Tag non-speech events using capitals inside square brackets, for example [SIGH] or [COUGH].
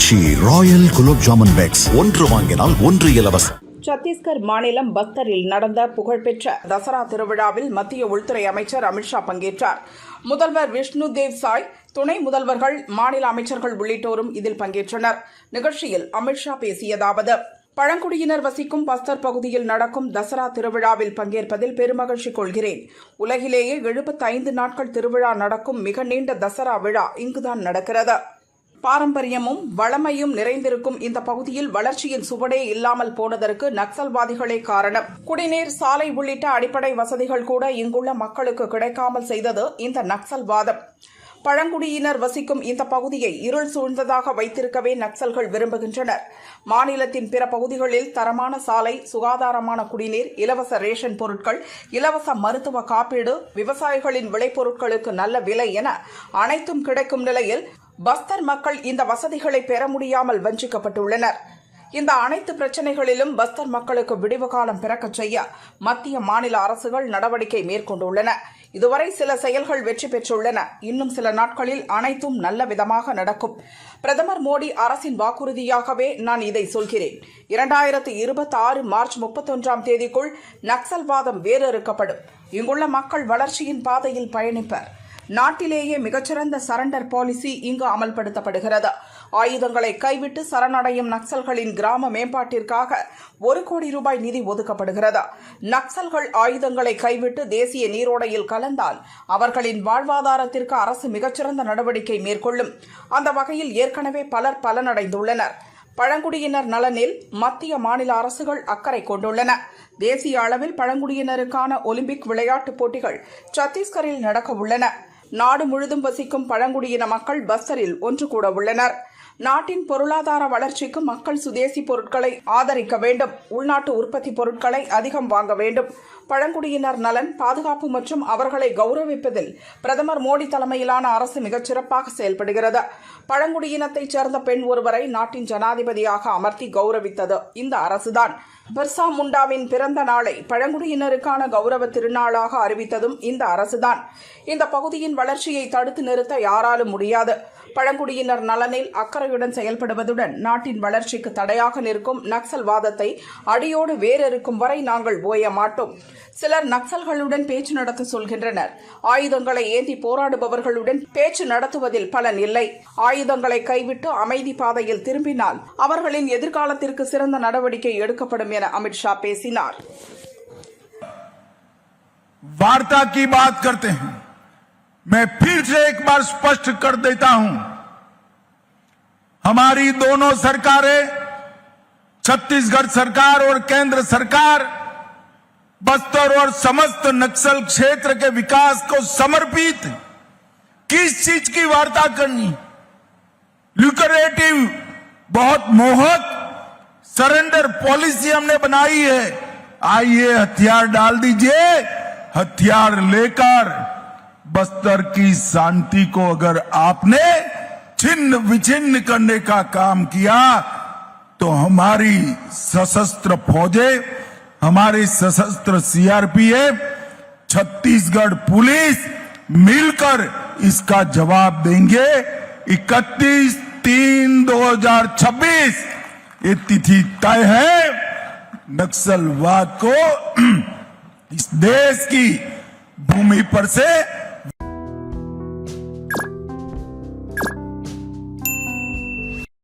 Aachi royal gulab jamun packs. ஒன்று வாங்கினால் ஒன்று இலவசம். சத்தீஸ்கர் மாநிலம் பஸ்தரில் நடந்த புகழ்பெற்ற தசரா திருவிழாவில் மத்திய உள்துறை அமைச்சர் அமித்ஷா பங்கேற்றார். முதல்வர் விஷ்ணு தேவ் சாய் துணை முதல்வர்கள் மாநில அமைச்சர்கள் உள்ளிட்டோரும் இதில் பங்கேற்றனர். நிகழ்ச்சியில் அமித்ஷா பேசியதாவது பழங்குடியினர் வசிக்கும் பஸ்தர் பகுதியில் நடக்கும் தசரா திருவிழாவில் பங்கேற்பதில் பெருமகிழ்ச்சி கொள்கிறேன். உலகிலேயே எழுபத்தைந்து நாட்கள் திருவிழா நடக்கும் மிக நீண்ட தசரா விழா இங்குதான் நடக்கிறது. பாரம்பரியமும் வளமையும் நிறைந்திருக்கும் இந்த பகுதியில் வளர்ச்சியின் சுவடே இல்லாமல் போனதற்கு நக்சல்வாதிகளே காரணம். குடிநீர் சாலை உள்ளிட்ட அடிப்படை வசதிகள் கூட இங்குள்ள மக்களுக்கு கிடைக்காமல் செய்தது இந்த நக்சல்வாதம். பழங்குடியினர் வசிக்கும் இந்த பகுதியை இருள் சூழ்ந்ததாக வைத்திருக்கவே நக்சல்கள் விரும்புகின்றனர். மாநிலத்தின் பிற பகுதிகளில் தரமான சாலை சுகாதாரமான குடிநீர் இலவச ரேஷன் பொருட்கள் இலவச மருத்துவ காப்பீடு விவசாயிகளின் விளைபொருட்களுக்கு நல்ல விலை என அனைத்தும் கிடைக்கும் நிலையில் பஸ்தர் மக்கள் இந்த வசதிகளை பெற முடியாமல் வஞ்சிக்கப்பட்டுள்ளனர். இந்த அனைத்து பிரச்சனைகளிலும் பஸ்தர் மக்களுக்கு விடிவு காலம் பிறக்கச் செய்ய மத்திய மாநில அரசுகள் நடவடிக்கை மேற்கொண்டுள்ளன. இதுவரை சில செயல்கள் வெற்றி பெற்றுள்ளன. இன்னும் சில நாட்களில் அனைத்தும் நல்ல விதமாக நடக்கும். பிரதமர் மோடி அரசின் வாக்குறுதியாகவே நான் இதை சொல்கிறேன். இரண்டாயிரத்து இருபத்தி ஆறு மார்ச் முப்பத்தொன்றாம் தேதிக்குள் நக்சல்வாதம் வேறறுக்கப்படும் இங்குள்ள மக்கள் வளர்ச்சியின் பாதையில் பயணிப்பர். நாட்டிலேயே மிகச்சிறந்த சரண்டர் பாலிசி இங்கு அமல்படுத்தப்படுகிறது. ஆயுதங்களை கைவிட்டு சரணடையும் நக்சல்களின் கிராம மேம்பாட்டிற்காக ஒரு கோடி ரூபாய் நிதி ஒதுக்கப்படுகிறது. நக்சல்கள் ஆயுதங்களை கைவிட்டு தேசிய நீரோடையில் கலந்தால் அவர்களின் வாழ்வாதாரத்திற்கு அரசு மிகச்சிறந்த நடவடிக்கை மேற்கொள்ளும். அந்த வகையில் ஏற்கனவே பலர் பலனடைந்துள்ளனர். பழங்குடியினர் நலனில் மத்திய மாநில அரசுகள் அக்கறை கொண்டுள்ளன. தேசிய அளவில் பழங்குடியினருக்கான ஒலிம்பிக் விளையாட்டுப் போட்டிகள் சத்தீஸ்கரில் நடக்க உள்ளன நாடு முழுதும் வசிக்கும் பழங்குடியின மக்கள் பஸ்தரில் ஒன்று கூட உள்ளனர். நாட்டின் பொருளாதார வளர்ச்சிக்கு மக்கள் சுதேசி பொருட்களை ஆதரிக்க வேண்டும். உள்நாட்டு உற்பத்தி பொருட்களை அதிகம் வாங்க வேண்டும். பழங்குடியினர் நலன் பாதுகாப்பு மற்றும் அவர்களை கௌரவிப்பதில் பிரதமர் மோடி தலைமையிலான அரசு மிகச் சிறப்பாக செயல்படுகிறது. பழங்குடியினத்தைச் சேர்ந்த பெண் ஒருவரை நாட்டின் ஜனாதிபதியாக அமர்த்தி கௌரவித்தது இந்த அரசுதான். பிர்சா முண்டாவின் பிறந்த நாளை பழங்குடியினருக்கான கௌரவ திருநாளாக அறிவித்ததும் இந்த அரசுதான். இந்த பகுதியின் வளர்ச்சியை தடுத்து நிறுத்த யாராலும் முடியாது. பழங்குடியினர் நலனில் அக்கறையுடன் செயல்படுவதுடன் நாட்டின் வளர்ச்சிக்கு தடையாக நிற்கும் நக்சல்வாதத்தை அடியோடு வேறறுக்கும் வரை நாங்கள் ஓய மாட்டோம். சிலர் நக்சல்களுடன் பேச்சு நடத்த சொல்கின்றனர். ஆயுதங்களை ஏந்தி போராடுபவர்களுடன் பேச்சு நடத்துவதில் பலன் இல்லை. ஆயுதங்களை கைவிட்டு அமைதி பாதையில் திரும்பினால் அவர்களின் எதிர்காலத்திற்கு சிறந்த நடவடிக்கை எடுக்கப்படும் என அமித்ஷா பேசினார் वार्ता की बात करते हैं मैं फिर से एक बार स्पष्ट कर देता हूं हमारी दोनों सरकारें छत्तीसगढ़ सरकार और केंद्र सरकार बस्तर और समस्त नक्सल क्षेत्र के विकास को समर्पित किस चीज की वार्ता करनी ल्यूकरेटिव बहुत मोहक सरेंडर पॉलिसी हमने बनाई है। आइए, हथियार डाल दीजिए। हथियार लेकर बस्तर की शांति को अगर आपने छिन्न विछिन्न करने का काम किया तो हमारी सशस्त्र फौजें, हमारी सशस्त्र सीआरपीएफ छत्तीसगढ़ पुलिस मिलकर इसका जवाब देंगे। 31 तीन 2026 ये तिथि तय है नक्सलवाद को [CLEARS THROAT] इस देश की भूमि पर से